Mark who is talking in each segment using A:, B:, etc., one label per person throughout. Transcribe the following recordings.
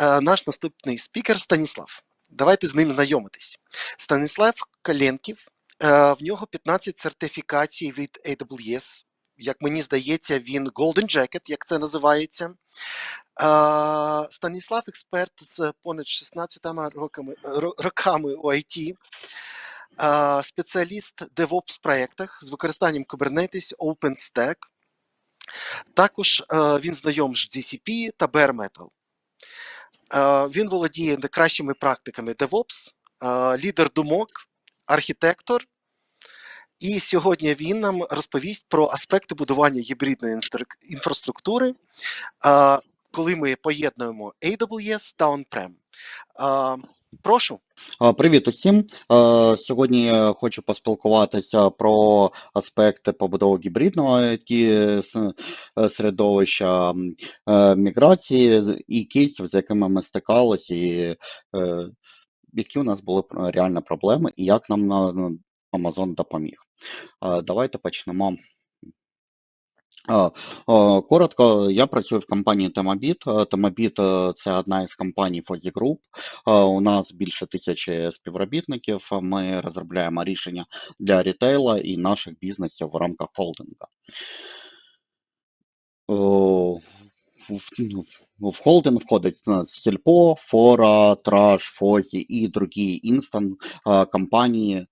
A: е, наш наступний спікер Станіслав. Давайте з ним знайомитись. Станіслав Каленків, е, в нього 15 сертифікацій від AWS. Як мені здається, він Golden Jacket, як це називається. Е, Станіслав експерт з понад 16 роками, ро- роками у IT, спеціаліст DevOps проєктах з використанням Kubernetes, OpenStack. Також він знайом з GCP та Bare Metal. Він володіє найкращими практиками DevOps, лідер думок, архітектор. І сьогодні він нам розповість про аспекти будування гібридної інфраструктури, коли ми поєднуємо AWS та On-Prem. Прошу.
B: Привіт усім. Е, Сьогодні хочу поспілкуватися про аспекти побудови гібридного е, середовища, е, міграції і кейсів, з якими ми стикалися, і е, які у нас були реально проблеми, і як нам на на Amazon допоміг. Е, Давайте почнемо. Коротко, я працюю в компанії Темабіт. Темабіт це одна із компаній Фозі Group. У нас більше тисячі співробітників. Ми розробляємо рішення для рітейла і наших бізнесів в рамках холдинга. О, В, ну, холдинг входить е, Сільпо, Фора, Траш, Фозі і другі інстант е, компанії, е,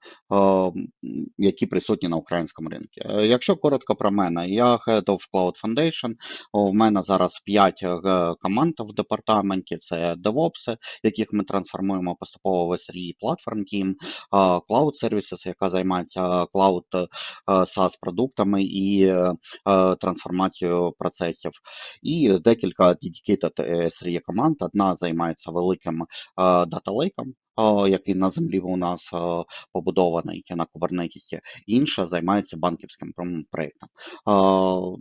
B: які присутні на українському ринку. Е, Якщо коротко про мене, я Head of Cloud Foundation. У мене зараз 5 команд в департаменті. Це DevOps, яких ми трансформуємо поступово в SRE Platform Team, е, Cloud Services, яка займається Cloud е, SaaS продуктами і е, е, трансформацією процесів. І декілька dedicated SRE команд. Одна займається великим даталейком, який на землі у нас е, побудований на Kubernetes, інша займається банківським. Е,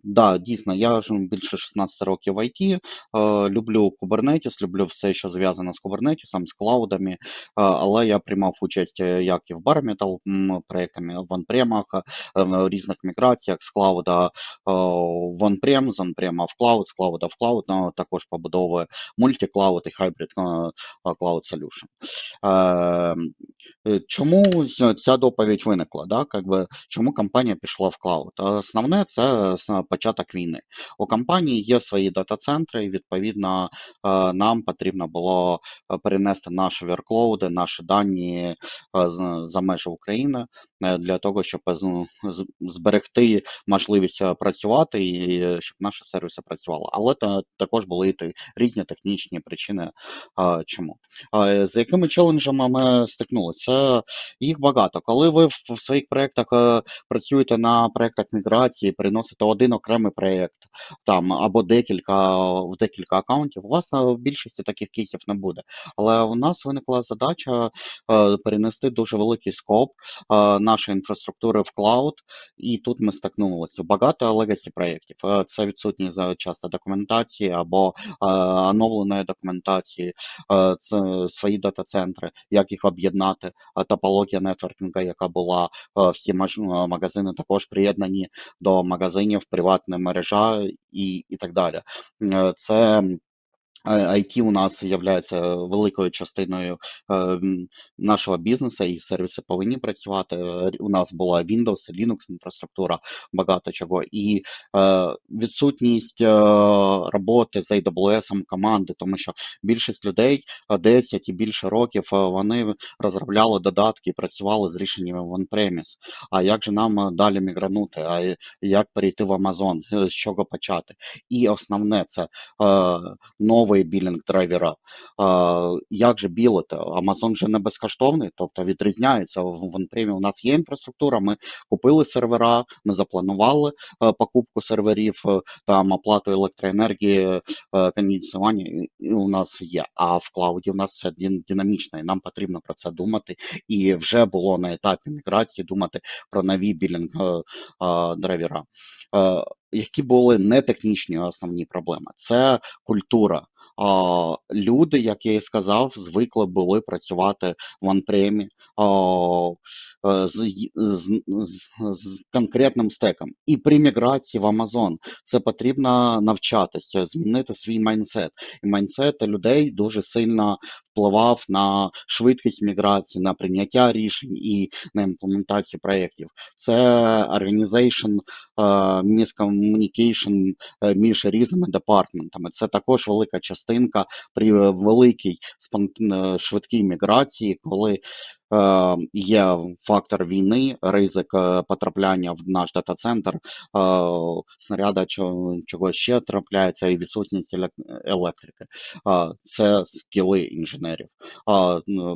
B: Да, дійсно, я вже більше 16 років в IT, е, люблю Kubernetes, люблю все, що зв'язано з Kubernetes, з клаудами, е, але я приймав участь е, як і в м, проектами, в on-прем, в різних міграціях з клауда е, в on-prem, з on-prem в cloud, з клауда в cloud, ну, також побудовує мультиклауд і hybrid е, cloud solution. Е, Чому ця- доповідь виникла? Да? Как би, чому компанія пішла в клауд? Основне це початок війни. У компанії є свої дата-центри, і відповідно нам потрібно було е, перенести наші верклоуди, наші дані е, за межі України для того, щоб зберегти можливість е, працювати і е, щоб наші сервіси працювали. Але та, також були і різні технічні причини, е, чому. З якими челенджами ми стикнулися? Їх багато. Коли ви в в своїх проєктах е, працюєте на проєктах міграції, переносите один окремий проєкт там або декілька в декілька аккаунтів, у вас на більшості таких кейсів не буде. Але у нас виникла задача е, перенести дуже великий скоп е, нашої інфраструктури в клауд, і тут ми стикнулися. Багато легасі проєктів. Е, Це відсутність за- часто документації або е, оновленої документації, е, це свої дата-центри, як їх об'єднати, е, топологія нетворкінга, яка була, е, всі е, магазини також приєднані до магазинів, приватна мережа і, і так далі. Е, Це е, IT у нас є великою частиною е, нашого бізнесу, і сервіси повинні працювати. Е, У нас була Windows, Linux інфраструктура, багато чого. І е, відсутність е, роботи з AWS команди, тому що більшість людей е, 10 і більше років е, вони розробляли додатки і працювали з рішеннями в on-premise. А як же нам е, далі мігранути? А як перейти в Amazon? Е, З чого почати? І основне це е, новий білінг драйвера. Як же білити? Amazon же не безкоштовний, тобто відрізняється в в У нас є інфраструктура, ми купили сервера, ми запланували е, покупку серверів, е, там оплату електроенергії, е, і у нас є. А в клауді у нас дин- динамічно, і нам потрібно про це думати. І вже було на етапі міграції думати про нові білінг драйвера. Які були не технічні основні проблеми? Це культура. Люди, як я і сказав, звикли були працювати в анпремі, е, з, з, з, конкретним стеком. І при міграції в Amazon це потрібно навчатися, змінити свій майнсет. І майнсет людей дуже сильно впливав на швидкість міграції, на прийняття рішень і на імплементацію проєктів. Це organization, міскомунікейшн miscommunication е, між різними департаментами. Це також велика частинка при е, великій е, швидкій міграції, коли е, є фактор війни, ризик е, потрапляння в наш дата-центр, е, снаряда чого, ще трапляється, і відсутність електрики. Е, це скіли інженерів.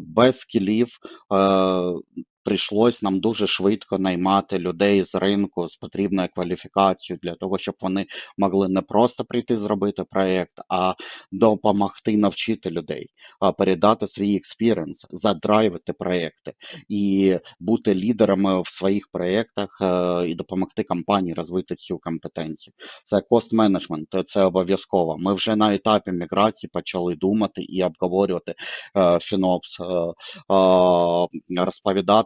B: Без скілів прийшлось нам дуже швидко наймати людей з ринку з потрібною кваліфікацією для того, щоб вони могли не просто прийти зробити проєкт, а допомогти навчити людей, передати свій експіріенс, задрайвити проєкти і бути лідерами в своїх проєктах е, і допомогти компанії розвити цю компетенцію. Це кост менеджмент, це обов'язково. Ми вже на етапі міграції почали думати і обговорювати е, фінопс, е,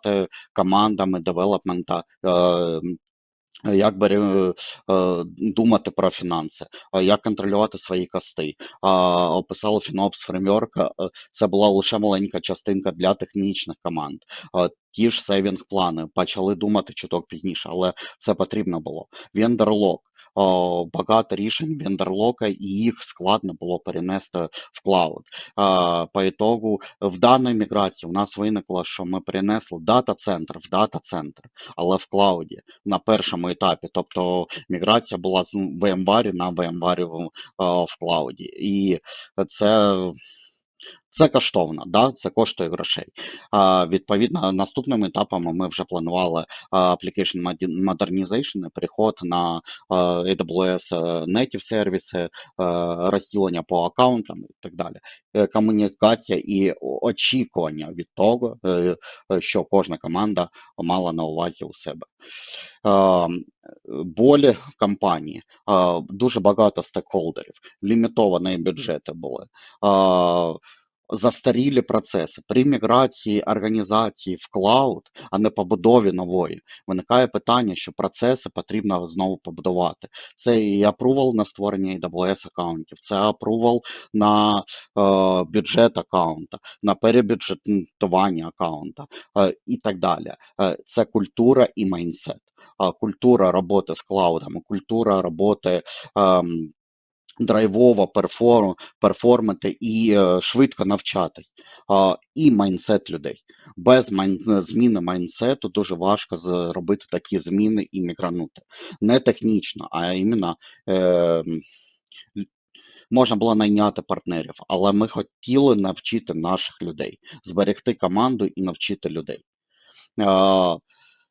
B: розповідати командами девелопмента. Е, як би, е, е, думати про фінанси, як контролювати свої кости. А, Описали FinOps Framework, е, це була лише маленька частинка для технічних команд. Ті ж сейвінг плани почали думати чуток пізніше, але це потрібно було. Вендерлок. Багато рішень вендерлока, і їх складно було перенести в клауд. По ітогу в даній міграції у нас виникло, що ми перенесли дата-центр в дата-центр, але в клауді на першому етапі. Тобто міграція була з VMware на VMware в клауді. І це. Це коштовно, да? це коштує грошей. А, відповідно, наступними етапами ми вже планували application modernization, переход на AWS е, native сервіси, е, розділення по аккаунтам і так далі. Е, Комунікація і очікування від того, що кожна команда мала на увазі у себе. Болі компанії, дуже багато стейкхолдерів, лімітовані бюджети були. Застарілі процеси при міграції організації в клауд, а не побудові нової, виникає питання, що процеси потрібно знову побудувати. Це і апрувал на створення AWS аккаунтів, це апрувал на е, бюджет аккаунта, на перебюджетування аккаунта е, і так далі. Е, це культура і майндсет. Культура роботи з клаудами, культура роботи. ем, драйвово перформ, перформити і е, швидко навчатись, і майндсет людей. Без зміни майндсету дуже важко зробити такі зміни і мігранути. Не технічно, а іменно е, можна було найняти партнерів, але ми хотіли навчити наших людей, зберегти команду і навчити людей.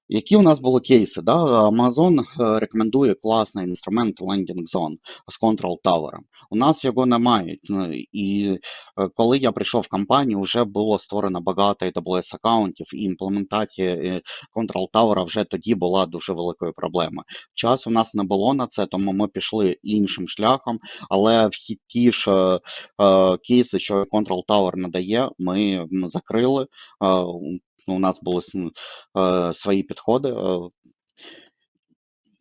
B: Які у нас були кейси? Да? Amazon е, рекомендує класний інструмент Landing Zone з Control Tower. У нас його немає. Ну, І е, коли я прийшов в компанію, вже було створено багато AWS аккаунтів, і імплементація е, Control Tower вже тоді була дуже великою проблемою. Часу у нас не було на це, тому ми пішли іншим шляхом, але всі ті ж кейси, що Control Tower надає, ми закрили. Е, у нас були е, свої підходи. е,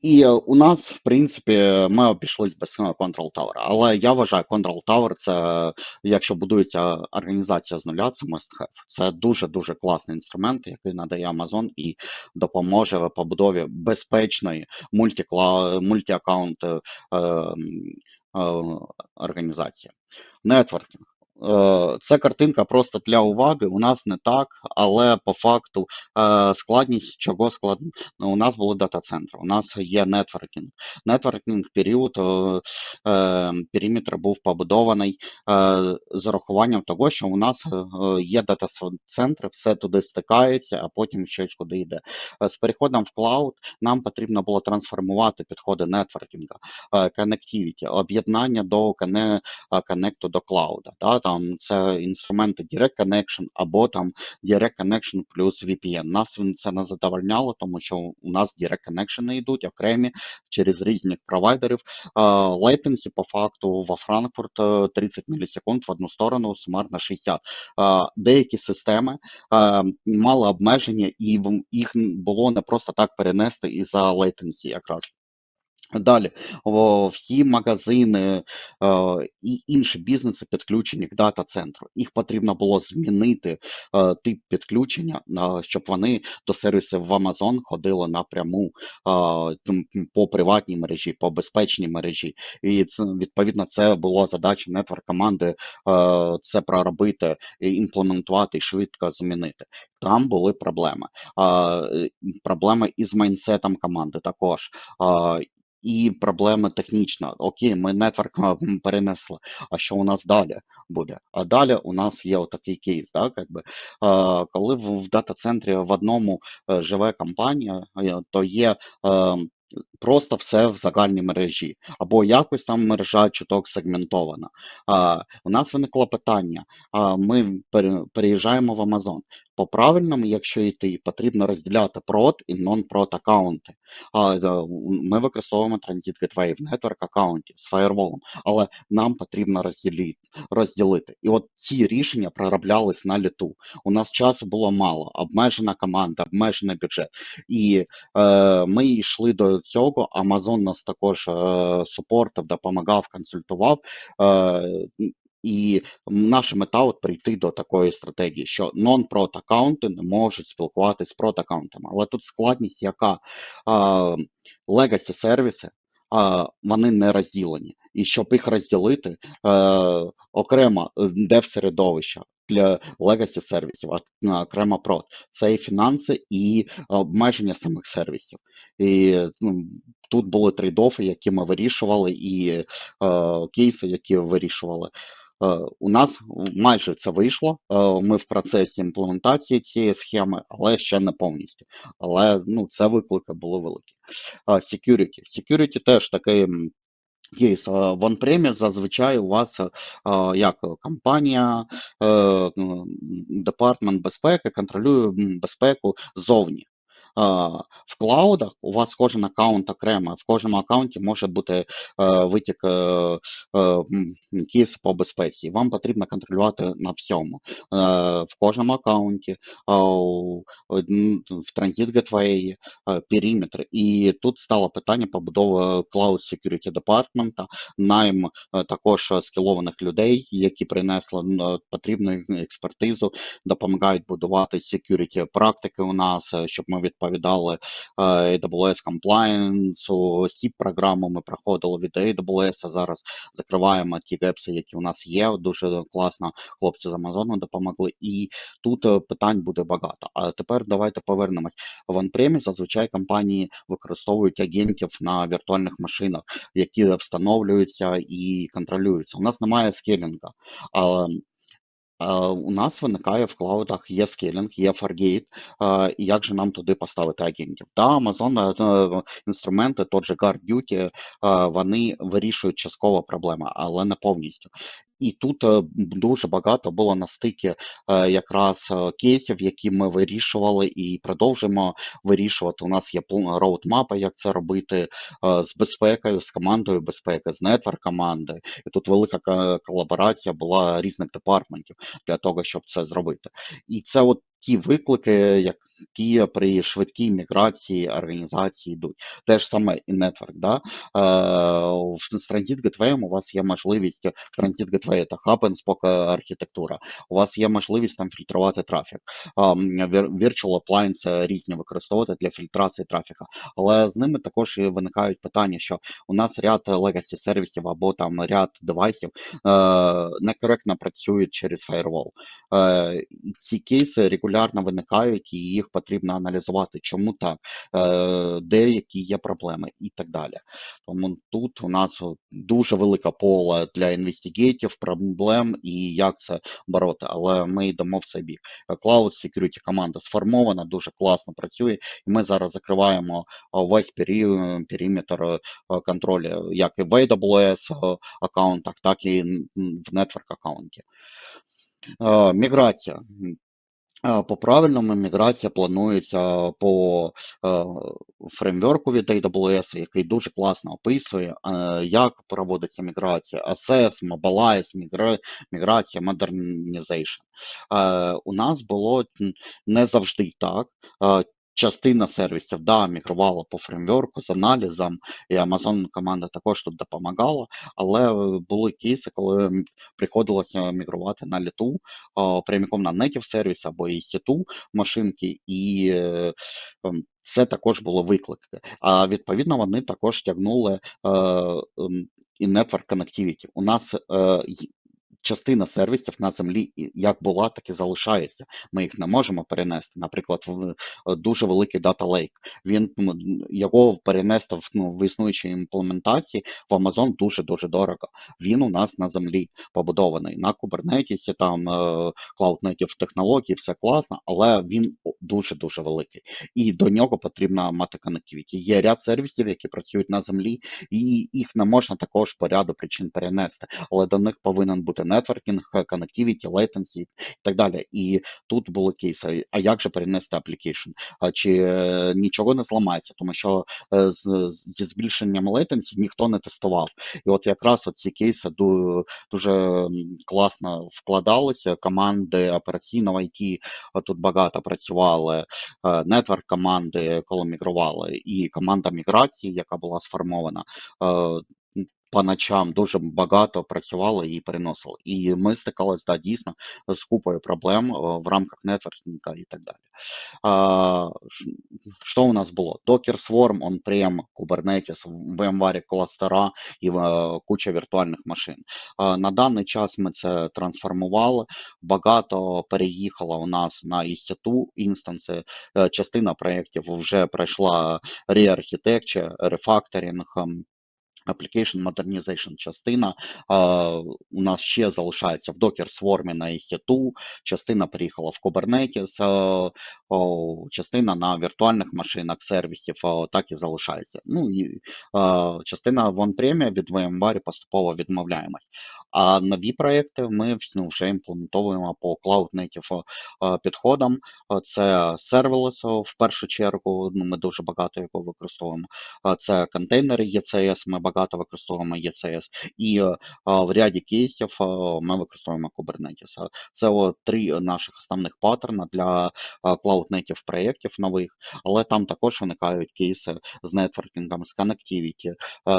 B: І е, у нас, в принципі, ми обійшлись без Control Tower. Але я вважаю, Control Tower це, якщо будується організація з нуля, це must have. Це дуже-дуже класний інструмент, який надає Amazon і допоможе в побудові безпечної мультикла... мультиаккаунт е, е, організації. Нетворкінг. Е, Це картинка просто для уваги. У нас не так, але по факту е, складність чого складно. Ну, у нас були дата-центри, у нас є нетворкінг. Нетворкінг період е, периметр був побудований з урахуванням того, що у нас є дата-центри, все туди стикається, а потім щось куди йде. З переходом в клауд нам потрібно було трансформувати підходи нетворкінга, connectivity, об'єднання до коннекту до клауда. Там це інструменти Direct Connection або там Direct Connection плюс VPN. Нас він це не задовольняло, тому що у нас Direct Connection йдуть окремі через різних провайдерів. Latency по факту во Франкфурт е, 30 мілісекунд в одну сторону, сумарно 60. Е, Деякі системи е, мали обмеження, і їх було не просто так перенести із-за latency якраз. Далі, всі магазини е, і інші бізнеси підключені к дата-центру. Їх потрібно було змінити е, тип підключення, е, щоб вони до сервісів в Amazon ходили напряму е, по приватній мережі, по безпечній мережі. І це, відповідно це була задача нетворк команди е, це проробити, імплементувати і швидко змінити. Там були проблеми. Е, проблеми із майнсетом команди також. І проблема технічна. Окей, ми нетворк перенесли. А що у нас далі буде? А далі у нас є отакий кейс, да, якби, коли в, дата-центрі в одному е, живе компанія, е, то є е, просто все в загальній мережі, або якось там мережа чуток сегментована. А, у нас виникло питання: а, ми переїжджаємо в Amazon. По правильному, якщо йти, потрібно розділяти прод і non-prod аккаунти. Е, Ми використовуємо Transit Gateway в network аккаунті з фаєрволом, але нам потрібно розділити, розділити. І от ці рішення пророблялись на літу. У нас часу було мало, обмежена команда, обмежений бюджет. І е, ми йшли до цього. Amazon нас також е, супортив, допомагав, консультував. Е, і наша мета от прийти до такої стратегії, що non-prot аккаунти не можуть спілкуватися з прот аккаунтами. Але тут складність, яка legacy сервіси, а, вони не розділені. І щоб їх розділити, е, окремо е, дев-середовище для legacy сервісів, а окремо прот. Це і фінанси, і обмеження самих сервісів. І ну, тут були трейдофи, які ми вирішували, і е, кейси, які вирішували. Е, У нас майже це вийшло. е, Ми в процесі імплементації цієї схеми, але ще не повністю. Але ну, це виклики були великі. А, Security. Security теж такий кейс. В on-premise зазвичай у вас е, як компанія, е, департмент безпеки контролює безпеку ззовні. А, В клаудах у вас кожен аккаунт окремо, в кожному аккаунті може бути е, витік е, е, кейс по безпеці. Вам потрібно контролювати на всьому. Е, В кожному аккаунті, в Transit Gateway, е, периметр. І тут стало питання побудови Cloud Security Department, найм е, також е, скілованих людей, які принесли потрібну експертизу, допомагають будувати security практики у нас, е, щоб ми відповідали е, AWS compliance, SIP програму ми проходили від AWS, зараз закриваємо ті гепси, які у нас є. Дуже класно хлопці з Амазону допомогли. І тут е, питань буде багато. А тепер давайте повернемось. В on зазвичай компанії використовують агентів на віртуальних машинах, які встановлюються і контролюються. У нас немає скелінга. Е, у нас виникає в клаудах є скелінг, є Fargate, е, і як же нам туди поставити агентів? Да, Amazon е, інструменти, тот же Guard вони вирішують частково проблеми, але не повністю. І тут е, дуже багато було на стикі е, якраз е, кейсів, які ми вирішували і продовжимо вирішувати. У нас є роудмапа, як це робити з безпекою, з командою безпеки, з нетворк командою. І тут велика колаборація була різних департментів для того, щоб це зробити. І це от ті виклики, які при швидкій міграції організації йдуть. Те ж саме і нетворк. Да? З Transit Gateway у вас є можливість Transit Gateway це hub and spoke архітектура. У вас є можливість там фільтрувати трафік. Virtual appliance різні використовувати для фільтрації трафіка. Але з ними також і виникають питання, що у нас ряд legacy сервісів або там ряд девайсів е, некоректно працюють через firewall. Е, ці кейси регулярно регулярно виникають, і їх потрібно аналізувати, чому так, е, де які є проблеми і так далі. Тому тут у нас дуже велика поле для інвестигейтів, проблем і як це бороти. Але ми йдемо в цей бік. Cloud Security команда сформована, дуже класно працює, і ми зараз закриваємо весь пері, периметр е, контролю, як і в AWS аккаунтах, так і в Network аккаунті. Е, Міграція. Е, По правильному міграція планується по е, фреймворку від AWS, який дуже класно описує, е, як проводиться міграція, Assess, Mobilize, мігра- міграція, Modernization. У нас було не завжди так. Частина сервісів да, мігрувала по фреймворку з аналізом, і Amazon команда також тут допомагала, але е, були кейси, коли приходилося мігрувати на літу прямиком на native сервіс або EC2 машинки, і е, ем, це також було виклики. А відповідно вони також тягнули е, ем, і network connectivity. У нас е, частина сервісів на землі як була, так і залишається. Ми їх не можемо перенести. Наприклад, в е, дуже великий Data Lake. Він його перенести в, ну, в існуючій імплементації в Amazon дуже дуже дорого. Він у нас на землі побудований на Kubernetes, там е, Cloud Native технології, все класно, але він дуже дуже великий. І до нього потрібно мати connectivity. Є ряд сервісів, які працюють на землі, і їх не можна також по ряду причин перенести, але до них повинен бути нетворкінг, connectivity, latency і так далі. І тут були кейси. А як же перенести application? А чи е, нічого не зламається, тому що е, зі збільшенням latency ніхто не тестував. І от якраз ці кейси дуже класно вкладалися. Команди операційного IT тут багато працювали, е, нетворк команди, коли мігрували, і команда міграції, яка була сформована. По ночам дуже багато працювали і переносили. І ми стикалися да, дійсно з купою проблем е, в рамках нетворкінга і так далі. Що у нас було? Docker Swarm, on-prem, Kubernetes, VMware кластера і е, куча віртуальних машин. На даний час ми це трансформували. Багато переїхало у нас на EC2 інстанси. Е, Частина проєктів вже пройшла re-architecture, refactoring, ем, Application Modernization частина у нас ще залишається в Docker Swarm на EC2, частина приїхала в Kubernetes, частина на віртуальних машинах сервісів так і залишається. Ну і частина в on-prem від VMware поступово відмовляємось. А нові проекти ми ну, вже імплементовуємо по Cloud Native підходам. Це serverless в першу чергу. Ну, ми дуже багато його використовуємо. Це контейнери ECS, ми багато використовуємо ECS, і е, в ряді кейсів е, ми використовуємо Kubernetes. Це о, три наших основних паттерна для е, Cloud Native проєктів нових, але там також виникають кейси з нетворкінгом, з connectivity,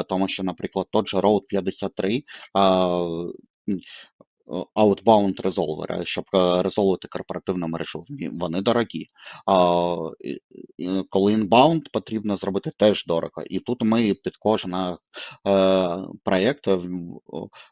B: тому що, наприклад, тот же Road 53 е, outbound резолвери, щоб е, резолвити корпоративну мережу. Вони дорогі. А, і коли inbound потрібно зробити теж дорого. І тут ми під кожен е, проєкт е,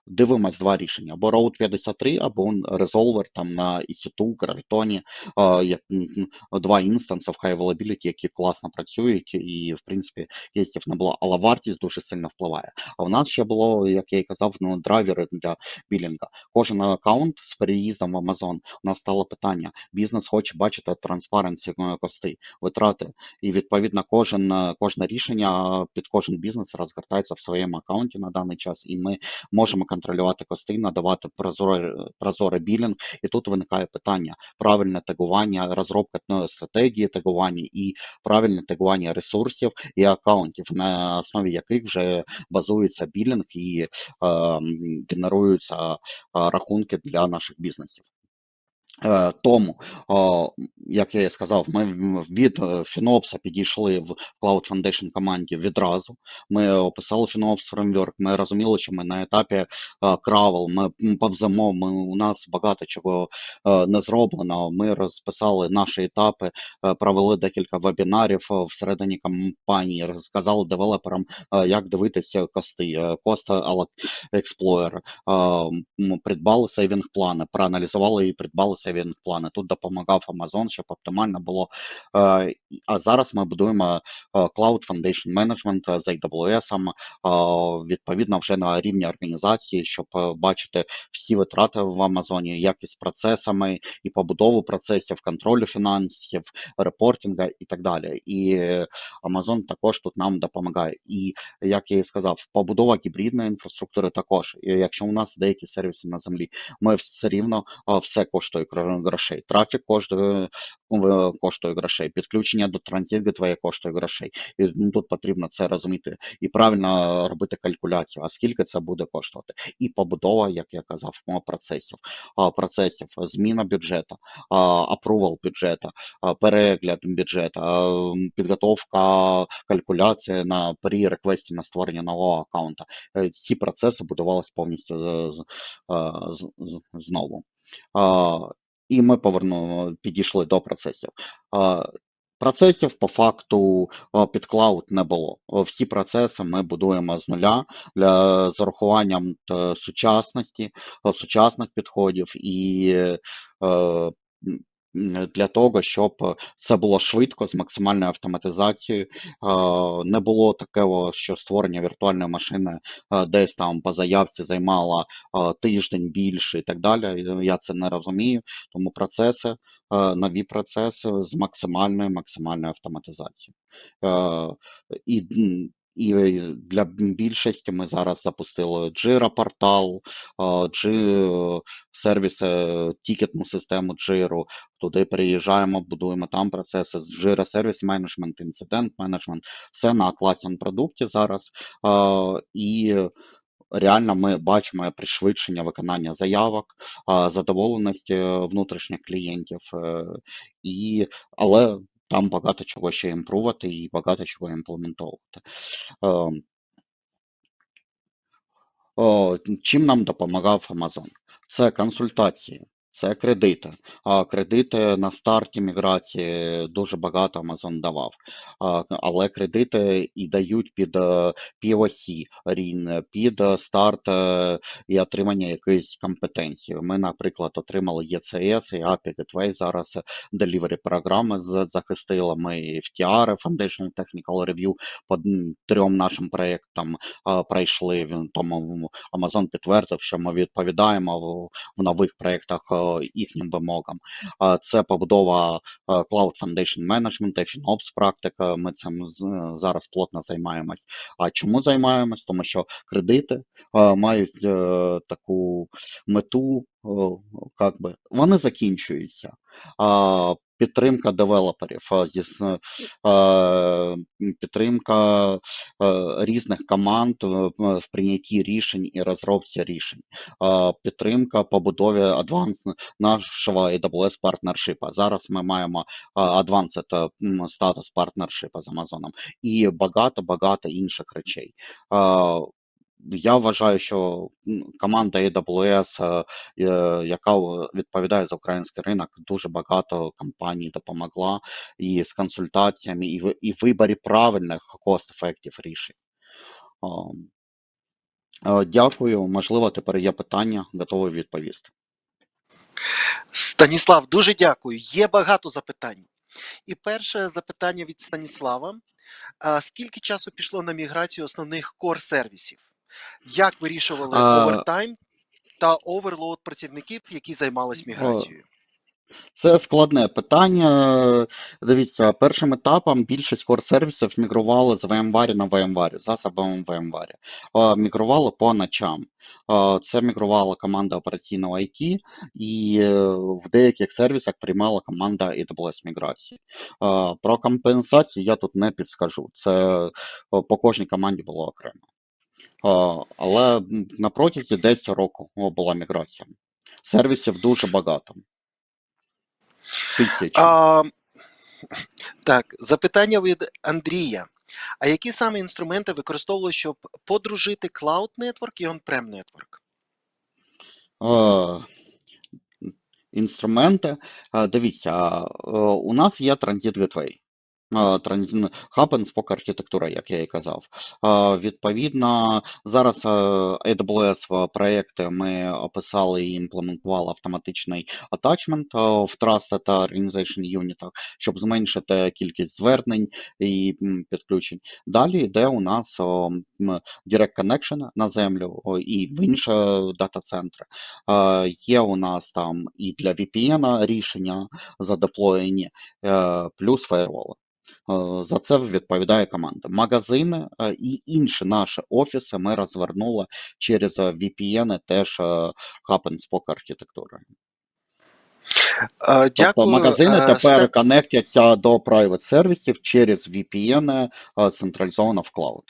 B: дивимось два рішення: або Route 53, або Resolver там на EC2, Graviton, е, як м, м, два інстанси в High Availability, які класно працюють, і в принципі кейсів не було, але вартість дуже сильно впливає. А в нас ще було, як я і казав, ну драйвери для білінга. Кожен аккаунт з переїздом в Amazon. У нас стало питання: бізнес хоче бачити транспаренсі кости, витрати, і відповідно кожен е, кожне рішення під кожен бізнес розгортається в своєму аккаунті на даний час, і ми можемо контролювати кости, надавати прозорий, прозорий білінг. І тут виникає питання: правильне тегування, розробка стратегії тегування і правильне тегування ресурсів і аккаунтів, на основі яких вже базується білінг і е, м, генеруються е, рахунки для наших бізнесів. Е, Тому, як я і сказав, ми від е, FinOps підійшли в Cloud Foundation команді відразу. Ми описали FinOps Framework, ми розуміли, що ми на етапі Кравел, ми повземо, ми, у нас багато чого е, не зроблено. Ми розписали наші етапи, провели декілька вебінарів всередині компанії, розказали девелоперам, як дивитися кости, Cost Explorer, придбали сейвінг плани, проаналізували і придбали saving плани. Тут допомагав Amazon, щоб оптимально було. Е, А зараз ми будуємо е, Cloud Foundation Management з AWS, е, відповідно вже на рівні організації, щоб е, бачити всі витрати в Амазоні, як із процесами, і побудову процесів, контролю фінансів, репортинга і так далі. І е, Amazon також тут нам допомагає. І як я і сказав, побудова гібридної інфраструктури також. І Якщо у нас деякі сервіси на землі, ми все рівно все коштує грошей. Трафік коштує, е, коштує грошей, підключення до транзит-гетвея коштує грошей. І ну, тут потрібно це розуміти і правильно робити калькуляцію, а скільки це буде коштувати. І побудова, як я казав, процесів, процесів, зміна бюджету, апрувал бюджету, перегляд бюджету, підготовка калькуляція на при реквесті на створення нового аккаунта. Е, Ці процеси будувалися повністю знову. І ми повернули, підійшли до процесів. Процесів по факту під клауд не було. Всі процеси ми будуємо з нуля для з урахуванням е, сучасності, е, сучасних підходів і е, для того, щоб це було швидко з максимальною автоматизацією. Е, Не було такого, що створення віртуальної машини е, десь там по заявці займало е, тиждень більше і так далі. Я це не розумію. Тому процеси, е, нові процеси з максимальною максимальною автоматизацією. Е, І, і для більшості ми зараз запустили Jira портал, е, сервіси, тікетну систему Jira. Туди приїжджаємо, будуємо там процеси Jira сервіс менеджмент, інцидент менеджмент, все на Atlassian продукті зараз. Е, І реально ми бачимо пришвидшення виконання заявок, задоволеності внутрішніх клієнтів, е, і, але там багато чого ще імпрувати і багато чого імплементовувати. Ем, чим нам допомагав Amazon? Це консультації, це кредити. А кредити на старті міграції дуже багато Amazon давав. Але кредити і дають під е, POC рівень, під е, старт е, і отримання якоїсь компетенції. Ми, наприклад, отримали ECS і API Gateway зараз е, delivery програми захистили. Ми FTR, Foundational Technical Review, по трьом нашим проєктам пройшли. Тому Amazon підтвердив, що ми відповідаємо в, нових проєктах е, їхнім вимогам. Це побудова е, Cloud Foundation Management, FinOps практика. Ми цим зараз плотно займаємось. А чому займаємось? Тому що кредити е, мають е, таку мету, як би, вони закінчуються. Підтримка девелоперів, підтримка різних команд в прийнятті рішень і розробці рішень, підтримка побудові нашого AWS партнершипа. Зараз ми маємо advanced статус партнершипа з Амазоном і багато-багато інших речей. Я вважаю, що команда AWS, е, яка е, відповідає за український ринок, дуже багато компаній допомогла і з консультаціями, і в і виборі правильних cost-effective рішень. Е, Дякую. Можливо, тепер є питання, готовий відповісти.
A: Станіслав, дуже дякую. Є багато запитань. І перше запитання від Станіслава: скільки часу пішло на міграцію основних кор сервісів? Як вирішували
B: А,
A: овертайм та оверлоуд працівників, які займались міграцією?
B: Це складне питання. Дивіться, першим етапом більшість core-сервісів мігрували з VMware на VMware, засобами VMware. Мігрували по ночам. Це мігрувала команда операційного IT, і е, в деяких сервісах приймала команда AWS міграції. Про компенсацію я тут не підскажу. Це по кожній команді було окремо. Але на протязі десь року була міграція. Сервісів дуже багато. Тисячі.
A: А, так, запитання від Андрія. А які саме інструменти використовували, щоб подружити Cloud Network і On-Prem Network?
B: Е, Інструменти. Дивіться, у нас є Transit Gateway. А, тран- Hub архітектура, як я і казав. Відповідно, зараз AWS в проєкти ми описали і імплементували автоматичний attachment а, в Trusted та Organization Unit, щоб зменшити кількість звернень і підключень. Далі йде у нас Direct Connection на землю і в інші дата-центри. Е, Є у нас там і для VPN рішення задеплоєні, е, плюс фаєрволи. Е, За це відповідає команда. Магазини е, і інші наші офіси ми розвернули через е, VPN теж е, Hub and Spoke архітектури. Тобто
A: Дякую.
B: магазини
A: Е,
B: тепер конектяться до private сервісів через VPN централізовано в клауд.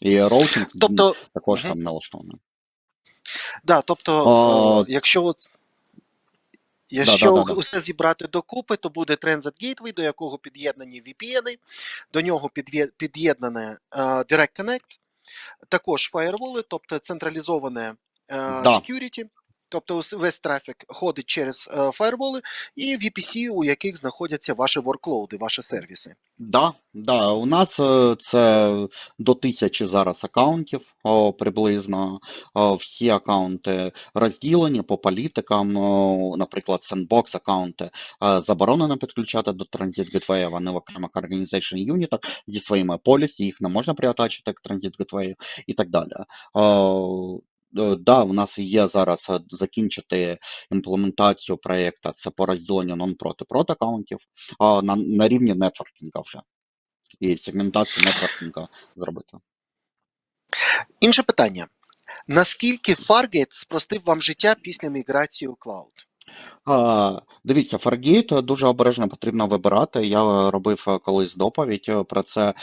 B: І роутинг
A: Тобто,
B: також там налаштований.
A: да, тобто,
B: А,
A: якщо от Якщо
B: да, да, да.
A: усе зібрати докупи, то буде Transit Gateway, до якого під'єднані VPN, до нього під'є- під'єднане uh, Direct Connect, також фаєрволи, тобто централізоване uh,
B: Да.
A: security, тобто весь трафік ходить через е, фаєрволи, і VPC, у яких знаходяться ваші ворклоуди, ваші сервіси.
B: Да, да, у нас е, це до тисячі зараз акаунтів о, приблизно. Всі акаунти розділені по політикам. Наприклад, Sandbox акаунти е, заборонено підключати до Transit Gateway, вони в окремих Organization Unit зі своїми полісі, їх не можна приатачити к Transit Gateway і так далі. Е, Да, у нас є зараз е, закінчити імплементацію проєкту, це по розділенню нон-проти-проти аккаунтів, а, на, на рівні нетворкінга вже. І сегментацію нетворкінга зробити.
A: Інше питання: наскільки Fargate спростив вам життя після міграції у клауд?
B: Дивіться, Fargate дуже обережно потрібно вибирати. Я робив е, колись доповідь е, про це.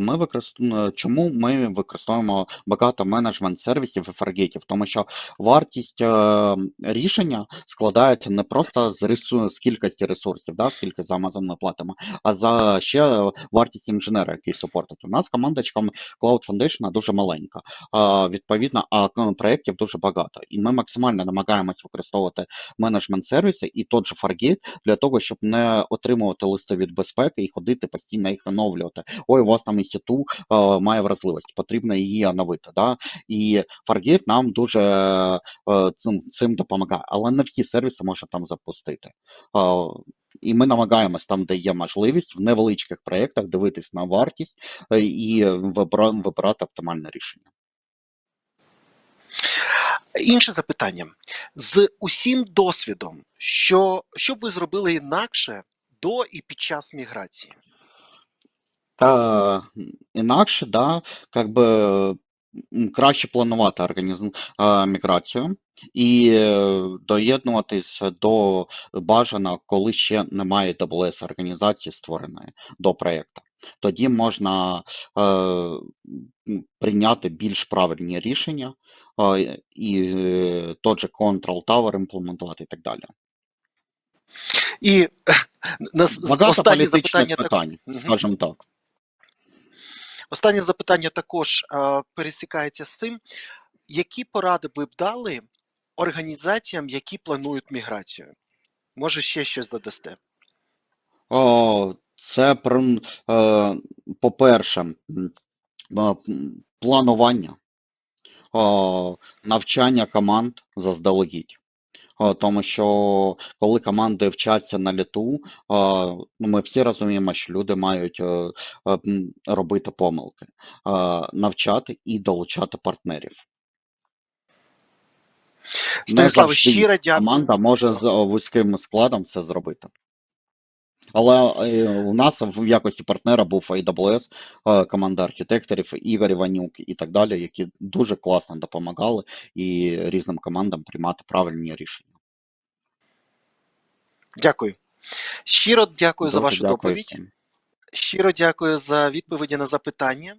B: Ми використовуємо, чому ми використовуємо багато менеджмент сервісів і Fargate? Тому що вартість е, рішення складається не просто з ресу... з кількості ресурсів, да, скільки за Amazon ми платимо, а за ще вартість інженера, який супортить. У нас командочка Cloud Foundation дуже маленька. Відповідно, а проєктів дуже багато. І ми максимально намагаємось використовувати менеджмент сервіси і тот же Fargate для того, щоб не отримувати листи від безпеки і ходити постійно їх оновлювати. Ой, у вас там і хіту е, має вразливість, потрібно її оновити. Да? І Fargate нам дуже е, цим, цим допомагає, але не всі сервіси можна там запустити. Е, і ми намагаємось там, де є можливість, в невеличких проєктах дивитись на вартість е, і вибирати оптимальне рішення.
A: Інше запитання: з усім досвідом, що, що б ви зробили інакше до і під час міграції?
B: Та інакше, да, как би краще планувати організм міграцію і е, доєднуватись до бажано, коли ще немає AWS організації створеної до проєкту. Тоді можна е, прийняти більш правильні рішення і е, тот же Control Tower імплементувати і так далі.
A: І на
B: Багато політичних
A: запитання
B: питань,
A: Мгм.
B: скажімо так.
A: останнє запитання також е, пересікається з цим. Які поради ви б дали організаціям, які планують міграцію? Може, ще щось додасте?
B: О, це про, е, по-перше, планування, навчання команд заздалегідь. Тому що коли команди вчаться на літу, ну, ми всі розуміємо, що люди мають е, е, м, робити помилки, навчати і долучати партнерів. Не
A: Станіславе,
B: завжди
A: щиро дякую.
B: команда може з е, вузьким складом це зробити. Але е, у нас в якості партнера був AWS, е, команда архітекторів, Ігор Іванюк і так далі, які дуже класно допомагали і різним командам приймати правильні рішення.
A: Дякую. Щиро дякую за вашу
B: дякую
A: доповідь.
B: всім.
A: Щиро дякую за відповіді на запитання.